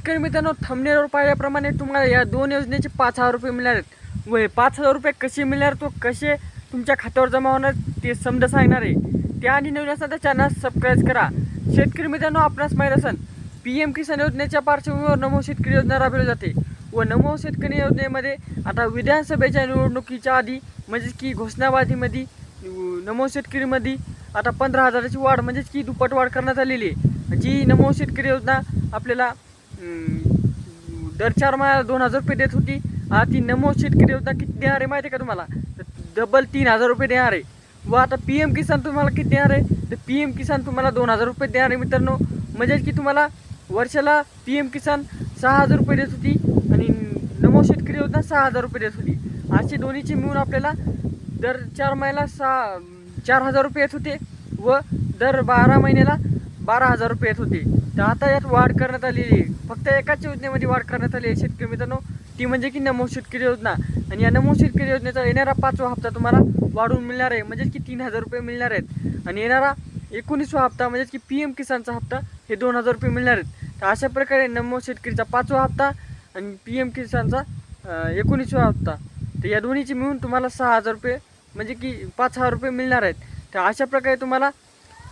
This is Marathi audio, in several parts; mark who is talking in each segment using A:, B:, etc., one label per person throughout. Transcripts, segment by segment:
A: शेतकरी मित्रांनो थमनेरवर पाहिल्याप्रमाणे तुम्हाला या दोन योजनेचे पाच हजार रुपये मिळणार आहेत. व हे पाच हजार रुपये कसे मिळणार तो कसे तुमच्या खात्यावर जमा होणार ते समजा सांगणार आहे. त्या आणि नवीन असं चॅनल सबस्क्राईब करा. शेतकरी मित्रांनो आपणास माहीत असेल पी एम किसान योजनेच्या पार्श्वभूमीवर नमो शेतकरी योजना राबवली जाते. व नमो शेतकरी योजनेमध्ये आता विधानसभेच्या निवडणुकीच्या आधी म्हणजेच की घोषणाबाजीमध्ये नमो शेतकरीमध्ये आता पंधरा हजाराची वाढ म्हणजेच की दुप्पट वाढ करण्यात आलेली आहे. जी नमो शेतकरी योजना आपल्याला दर चार महिन्याला दोन हजार रुपये देत होती. आता ती नमो शेतकरी योजना किती देणार आहे माहिती आहे का तुम्हाला? डबल तीन हजार रुपये देणार आहे. व आता पी एम किसान तुम्हाला किती देणार आहे? तर पी एम किसान तुम्हाला दोन हजार रुपये देणार आहे मित्रांनो. म्हणजेच की तुम्हाला वर्षाला पी एम किसान सहा हजार रुपये देत होती आणि नमो शेतकरी योजना सहा हजार रुपये देत होती. असे दोन्हीचे मिळून आपल्याला दर चार महिन्याला सहा चार हजार रुपये येत होते व दर बारा महिन्याला बारा हजार रुपये येत होते. तर आता यात वाढ करण्यात आलेली फक्त एकाच योजनेमध्ये वाढ करण्यात आली आहे शेतकरी मित्रांनो. ती म्हणजे की नमो शेतकरी योजना. आणि या नमो शेतकरी योजनेचा येणारा पाचवा हप्ता तुम्हाला वाढून मिळणार आहे. म्हणजेच की तीन हजार रुपये मिळणार आहेत. आणि येणारा एकोणीसवा हप्ता म्हणजेच की पी एम किसानचा हप्ता हे दोन हजार रुपये मिळणार आहेत. तर अशा प्रकारे नमो शेतकरीचा पाचवा हप्ता आणि पी एम किसानचा एकोणीसवा हप्ता. तर या दोन्हीची मिळून तुम्हाला सहा हजार रुपये म्हणजे की पाच हजार रुपये मिळणार आहेत. तर अशा प्रकारे तुम्हाला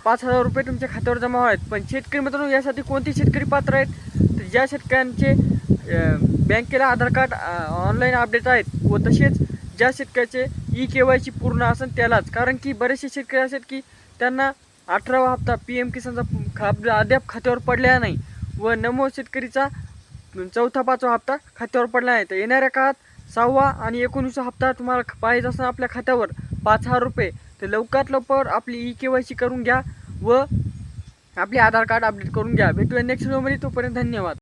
A: पाच हजार रुपये तुमच्या खात्यावर जमा होत आहेत. पण शेतकरी मित्रांनो यासाठी कोणते शेतकरी पात्र आहेत? तर ज्या शेतकऱ्यांचे बँकेला आधार कार्ड ऑनलाईन अपडेट आहेत व तसेच ज्या शेतकऱ्याचे ई के वाय सी पूर्ण असेल त्यालाच. कारण की बरेचसे शेतकरी असे की त्यांना अठरावा हप्ता पी एम किसानचा अद्याप खात्यावर पडलेला नाही व नमो शेतकरीचा चौथा पाचवा हप्ता खात्यावर पडला आहे तर येणाऱ्या काळात सहावा आणि एकोणीसवा हप्ता तुम्हाला पाहिजे असणार आपल्या खात्यावर पाच हजार रुपये. तर लवकरात लवकर आपली ई के वाय सी करून घ्या व आपले आधार कार्ड अपडेट करून घ्या. भेटूया नेक्स्ट व्हिडिओमध्ये तोपर्यंत धन्यवाद.